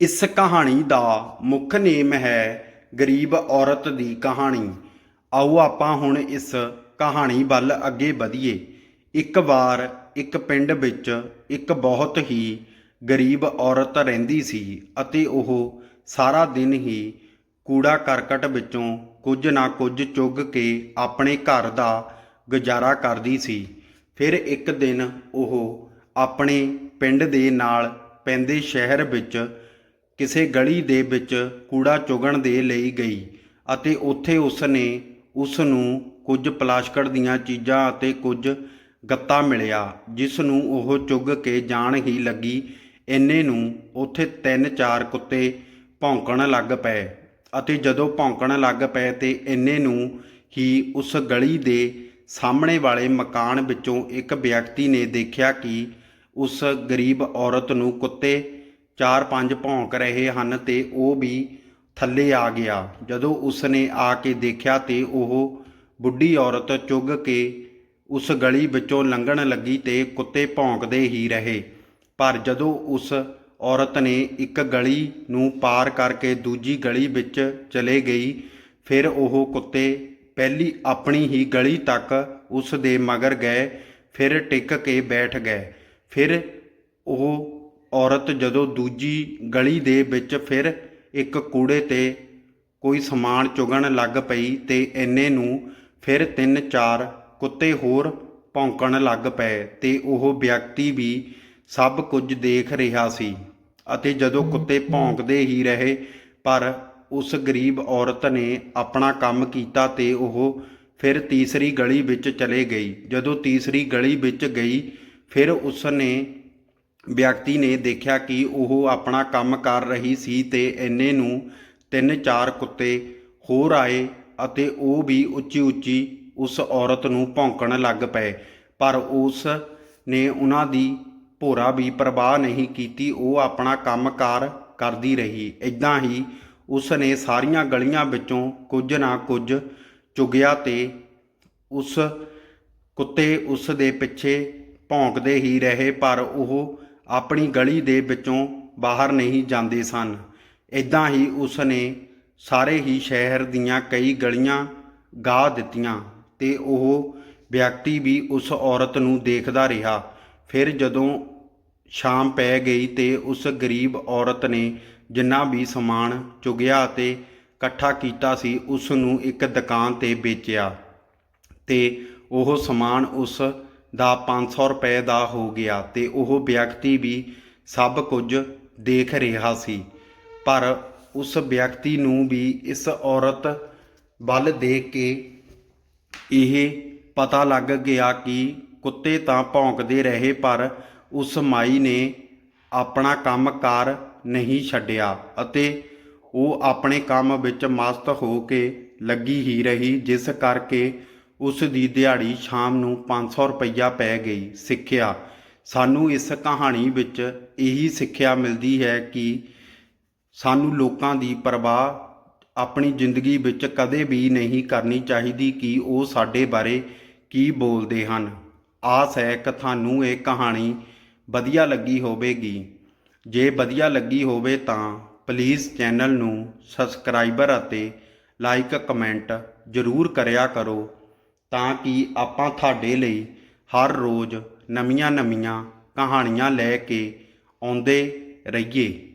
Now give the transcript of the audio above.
ਇਸ ਕਹਾਣੀ ਦਾ ਮੁੱਖ ਨੇਮ ਹੈ ਗਰੀਬ ਔਰਤ ਦੀ ਕਹਾਣੀ। ਆਓ ਆਪਾਂ ਹੁਣ ਇਸ ਕਹਾਣੀ ਵੱਲ ਅੱਗੇ ਵਧੀਏ। ਇੱਕ ਵਾਰ ਇੱਕ ਪਿੰਡ ਵਿੱਚ ਇੱਕ ਬਹੁਤ ਹੀ ਗਰੀਬ ਔਰਤ ਰਹਿੰਦੀ ਸੀ ਅਤੇ ਉਹ ਸਾਰਾ ਦਿਨ ਹੀ ਕੂੜਾ ਕਰਕਟ ਵਿੱਚੋਂ ਕੁਝ ਨਾ ਕੁਝ ਚੁੱਗ ਕੇ ਆਪਣੇ ਘਰ ਦਾ ਗੁਜ਼ਾਰਾ ਕਰਦੀ ਸੀ। ਫਿਰ ਇੱਕ ਦਿਨ ਉਹ ਆਪਣੇ ਪਿੰਡ ਦੇ ਨਾਲ ਪੈਂਦੇ ਸ਼ਹਿਰ ਵਿੱਚ ਕਿਸੇ ਗਲੀ ਦੇ ਵਿੱਚ ਕੂੜਾ ਚੁਗਣ ਦੇ ਲਈ ਗਈ ਅਤੇ ਉੱਥੇ ਉਸ ਨੇ ਉਸ ਨੂੰ ਕੁਝ ਪਲਾਸਟਿਕ ਦੀਆਂ ਚੀਜ਼ਾਂ ਅਤੇ ਕੁਝ ਗੱਤਾ ਮਿਲਿਆ ਜਿਸ ਨੂੰ ਉਹ ਚੁੱਗ ਕੇ ਜਾਣ ਹੀ ਲੱਗੀ। ਇੰਨੇ ਨੂੰ ਉੱਥੇ ਤਿੰਨ ਚਾਰ ਕੁੱਤੇ ਭੌਂਕਣ ਲੱਗ ਪਏ ਅਤੇ ਜਦੋਂ ਭੌਂਕਣ ਲੱਗ ਪਏ ਤੇ ਇੰਨੇ ਨੂੰ ਹੀ ਉਸ ਗਲੀ ਦੇ ਸਾਹਮਣੇ ਵਾਲੇ ਮਕਾਨ ਵਿੱਚੋਂ ਇੱਕ ਵਿਅਕਤੀ ਨੇ ਦੇਖਿਆ ਕਿ ਉਸ ਗਰੀਬ ਔਰਤ ਨੂੰ ਕੁੱਤੇ ਚਾਰ ਪੰਜ ਭੌਂਕ ਰਹੇ ਹਨ ਤੇ ਉਹ ਵੀ ਥੱਲੇ ਆ ਗਿਆ। ਜਦੋਂ ਉਸਨੇ ਆ ਕੇ ਦੇਖਿਆ ਤੇ ਉਹ ਬੁੱਢੀ ਔਰਤ ਚੁੱਗ ਕੇ ਉਸ ਗਲੀ ਵਿੱਚੋਂ ਲੰਘਣ ਲੱਗੀ ਤੇ ਕੁੱਤੇ ਭੌਂਕਦੇ ਹੀ ਰਹੇ। ਪਰ ਜਦੋਂ ਉਸ ਔਰਤ ਨੇ ਇੱਕ ਗਲੀ ਨੂੰ ਪਾਰ ਕਰਕੇ ਦੂਜੀ ਗਲੀ ਵਿੱਚ ਚਲੇ ਗਈ, ਫਿਰ ਉਹ ਕੁੱਤੇ ਪਹਿਲੀ ਆਪਣੀ ਹੀ ਗਲੀ ਤੱਕ ਉਸ ਦੇ ਮਗਰ ਗਏ, ਫਿਰ ਟਿਕ ਕੇ ਬੈਠ ਗਏ। ਫਿਰ ਉਹ ਔਰਤ ਜਦੋਂ ਦੂਜੀ ਗਲੀ ਦੇ ਵਿੱਚ ਫਿਰ ਇੱਕ ਕੂੜੇ ਤੇ ਕੋਈ ਸਮਾਨ ਚੁਗਣ ਲੱਗ ਪਈ ਤੇ ਇੰਨੇ ਨੂੰ ਫਿਰ ਤਿੰਨ ਚਾਰ ਕੁੱਤੇ ਹੋਰ ਭੌਂਕਣ ਲੱਗ ਪਏ ਤੇ ਉਹ ਵਿਅਕਤੀ ਵੀ ਸਭ ਕੁਝ ਦੇਖ ਰਿਹਾ ਸੀ ਅਤੇ ਜਦੋਂ ਕੁੱਤੇ ਭੌਂਕਦੇ ਹੀ ਰਹੇ, ਪਰ ਉਸ ਗਰੀਬ ਔਰਤ ਨੇ ਆਪਣਾ ਕੰਮ ਕੀਤਾ ਤੇ ਉਹ ਫਿਰ ਤੀਸਰੀ ਗਲੀ ਵਿੱਚ ਚਲੇ ਗਈ। ਜਦੋਂ ਤੀਸਰੀ ਗਲੀ ਵਿੱਚ ਗਈ, ਫਿਰ ਉਸ ਨੇ ਵਿਅਕਤੀ ਨੇ ਦੇਖਿਆ ਕਿ ਉਹ ਆਪਣਾ ਕੰਮ ਕਰ ਰਹੀ ਸੀ ਤੇ ਇੰਨੇ ਨੂੰ ਤਿੰਨ ਚਾਰ ਕੁੱਤੇ ਹੋਰ ਆਏ ਅਤੇ ਉਹ ਵੀ ਉੱਚੀ ਉੱਚੀ ਉਸ ਔਰਤ ਨੂੰ ਭੌਂਕਣ ਲੱਗ ਪਏ। ਪਰ ਉਸ ਨੇ ਉਹਨਾਂ ਦੀ ਭੋਰਾ ਵੀ ਪਰਵਾਹ ਨਹੀਂ ਕੀਤੀ, ਉਹ ਆਪਣਾ ਕੰਮਕਾਰ ਕਰਦੀ ਰਹੀ। ਇਦਾਂ ਹੀ ਉਸ ਨੇ ਸਾਰੀਆਂ ਗਲੀਆਂ ਵਿੱਚੋਂ ਕੁਝ ਨਾ ਕੁਝ ਚੁਗਿਆ ਤੇ ਉਸ ਕੁੱਤੇ ਉਸ ਦੇ ਪਿੱਛੇ ਭੌਂਕਦੇ ਹੀ ਰਹੇ, ਪਰ ਉਹ ਆਪਣੀ ਗਲੀ ਦੇ ਵਿੱਚੋਂ ਬਾਹਰ ਨਹੀਂ ਜਾਂਦੇ ਸਨ। ਇਦਾਂ ਹੀ ਉਸ ਨੇ ਸਾਰੇ ਹੀ ਸ਼ਹਿਰ ਦੀਆਂ ਕਈ ਗਲੀਆਂ ਗਾ ਦਿੱਤੀਆਂ ਤੇ ਉਹ ਵਿਅਕਤੀ ਵੀ ਉਸ ਔਰਤ ਨੂੰ ਦੇਖਦਾ ਰਿਹਾ। ਫਿਰ ਜਦੋਂ ਸ਼ਾਮ ਪੈ ਗਈ ਤੇ ਉਸ ਗਰੀਬ ਔਰਤ ਨੇ ਜਿੰਨਾ ਵੀ ਸਮਾਨ ਚੁਗਿਆ ਤੇ ਇਕੱਠਾ ਕੀਤਾ ਸੀ ਉਸ ਨੂੰ ਇੱਕ ਦੁਕਾਨ ਤੇ ਵੇਚਿਆ ਤੇ ਉਹ ਸਮਾਨ ਉਸ ਦਾ 500 ਰੁਪਏ ਦਾ ਹੋ ਗਿਆ ਤੇ ਉਹ ਵਿਅਕਤੀ ਵੀ ਸਭ ਕੁਝ ਦੇਖ ਰਿਹਾ ਸੀ। ਪਰ ਉਸ ਵਿਅਕਤੀ ਨੂੰ ਵੀ ਇਸ ਔਰਤ ਵੱਲ ਦੇਖ ਕੇ ਇਹ ਪਤਾ ਲੱਗ ਗਿਆ ਕਿ ਕੁੱਤੇ ਤਾਂ ਭੌਂਕਦੇ ਰਹੇ, ਪਰ ਉਸ ਮਾਈ ਨੇ ਆਪਣਾ ਕੰਮਕਾਰ ਨਹੀਂ ਛੱਡਿਆ ਅਤੇ ਉਹ ਆਪਣੇ ਕੰਮ ਵਿੱਚ ਮਸਤ ਹੋ ਕੇ ਲੱਗੀ ਹੀ ਰਹੀ, ਜਿਸ ਕਰਕੇ ਉਸ ਦੀ ਦਿਹਾੜੀ ਸ਼ਾਮ ਨੂੰ 500 ਰੁਪਈਆ ਪੈ ਗਈ। ਸਿੱਖਿਆ। ਸਾਨੂੰ ਇਸ ਕਹਾਣੀ ਵਿੱਚ ਇਹੀ ਸਿੱਖਿਆ ਮਿਲਦੀ ਹੈ ਕਿ ਸਾਨੂੰ ਲੋਕਾਂ ਦੀ ਪਰਵਾਹ ਆਪਣੀ ਜ਼ਿੰਦਗੀ ਵਿੱਚ ਕਦੇ ਵੀ ਨਹੀਂ ਕਰਨੀ ਚਾਹੀਦੀ ਕਿ ਉਹ ਸਾਡੇ ਬਾਰੇ ਕੀ ਬੋਲਦੇ ਹਨ। ਆਸ ਹੈ ਕਿ ਤੁਹਾਨੂੰ ਇਹ ਕਹਾਣੀ ਵਧੀਆ ਲੱਗੀ ਹੋਵੇਗੀ। ਜੇ ਵਧੀਆ ਲੱਗੀ ਹੋਵੇ ਤਾਂ ਪਲੀਜ਼ ਚੈਨਲ ਨੂੰ ਸਬਸਕ੍ਰਾਈਬਰ ਅਤੇ ਲਾਈਕ ਕਮੈਂਟ ਜ਼ਰੂਰ ਕਰਿਆ ਕਰੋ। ਤਾਂ ਕਿ ਆਪਾਂ ਤੁਹਾਡੇ ਲਈ ਹਰ ਰੋਜ਼ ਨਵੀਆਂ-ਨਵੀਆਂ ਕਹਾਣੀਆਂ ਲੈ ਕੇ ਆਉਂਦੇ ਰਹੀਏ।